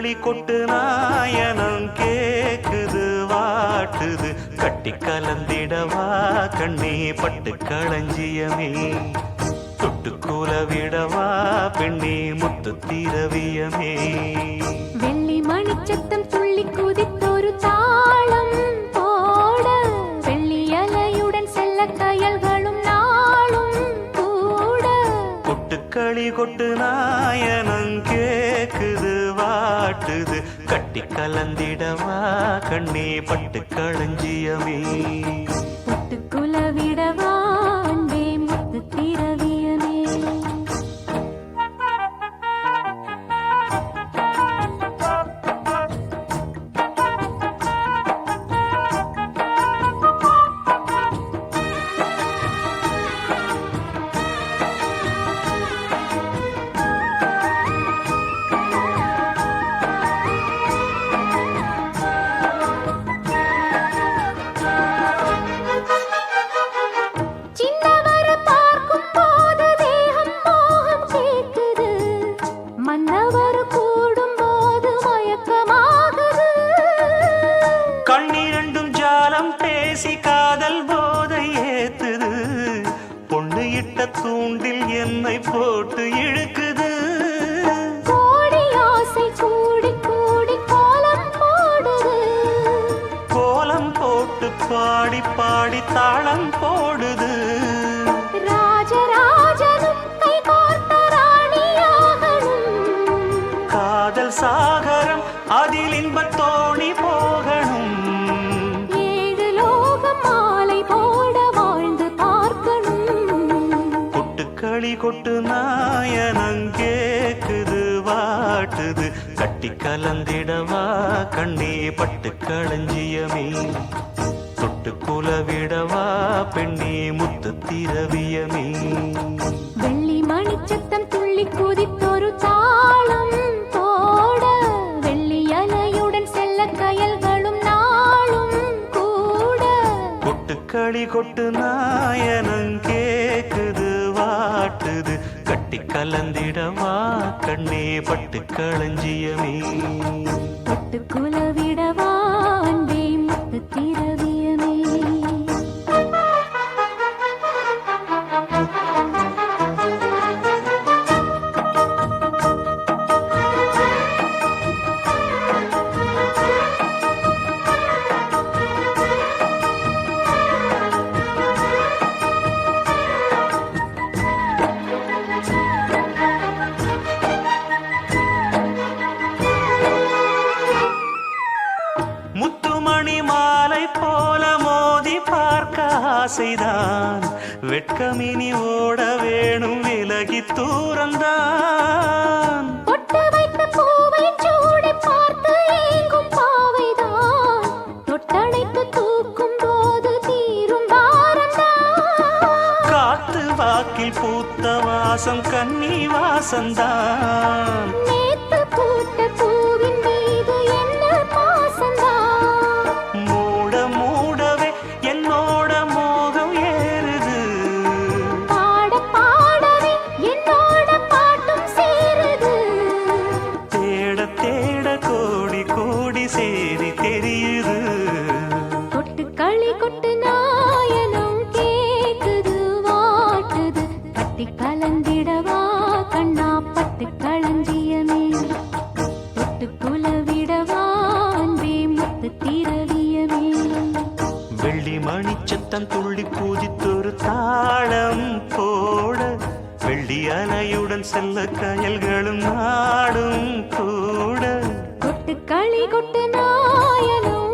கொட்டுக்களி கொட்டு நாயனம் கேக்குது வாட்டுது. கட்டி கலந்திடவா கண்ணே பட்டு களஞ்சியமே. தொட்டு கூல விடவா பெண்ணே முத்து தீரவியமே. கொட்டுக்களி கொட்டு நாயனம் கேக்குது வாட்டுது. கட்டி கலந்திடவா கண்ணே பட்டு களஞ்சியமே மன்னவர் கூடும் போது மயக்கமாகுது. கண்ணிரண்டும் ஜாலம் பேசி காதல் போதை ஏத்துது. பொண்ணு இட்ட தூண்டில் என்னை போட்டு இழுக்குது. கோடி ஆசை கூடி கூடி கோலம் போடுது. கோலம் போட்டு பாடி பாடி தாளம் போடுது. கொட்டுக்களி கொட்டு நாயனம் கேக்குது வாட்டுது. கட்டி கலந்திடவா கண்ணே பட்டு களஞ்சியமே தொட்டு குலவிடவா பெண்ணே முத்து திரவியமே வெள்ளி மணிச்சத்தம் துள்ளி குதித்தொரு தாளம் போட வெள்ளி அலையுடன் செல்ல கயல்களும் நாளும் கூட. கொட்டுக்களி கொட்டு நாயனம் கேக்குது வாட்டுது கட்டி கலந்திடவா? கண்ணே பட்டு களஞ்சியமே. தொட்டுக்குல ஆசைதான் வெட்கமினி ஓட வேணும் விலகி தூரந்தான். காத்து வாக்கில் பூத்த வாசம் கன்னி வாசந்தான். சேரி தெரியுது. கொட்டு களி கொட்டு நாயனம் கேக்குது வாட்டுது. கட்டி கலந்திடவா கண்ணா பட்டு களஞ்சியமே தொட்டு குலவிடவா அன்பே முத்து திரவியமே வெள்ளி மணிச்சத்தம் துள்ளி பூஜித்தொரு தாளம் போட வெள்ளி அலையுடன் செல்ல கயல்களும் நாடும் கூட. கொட்டு களி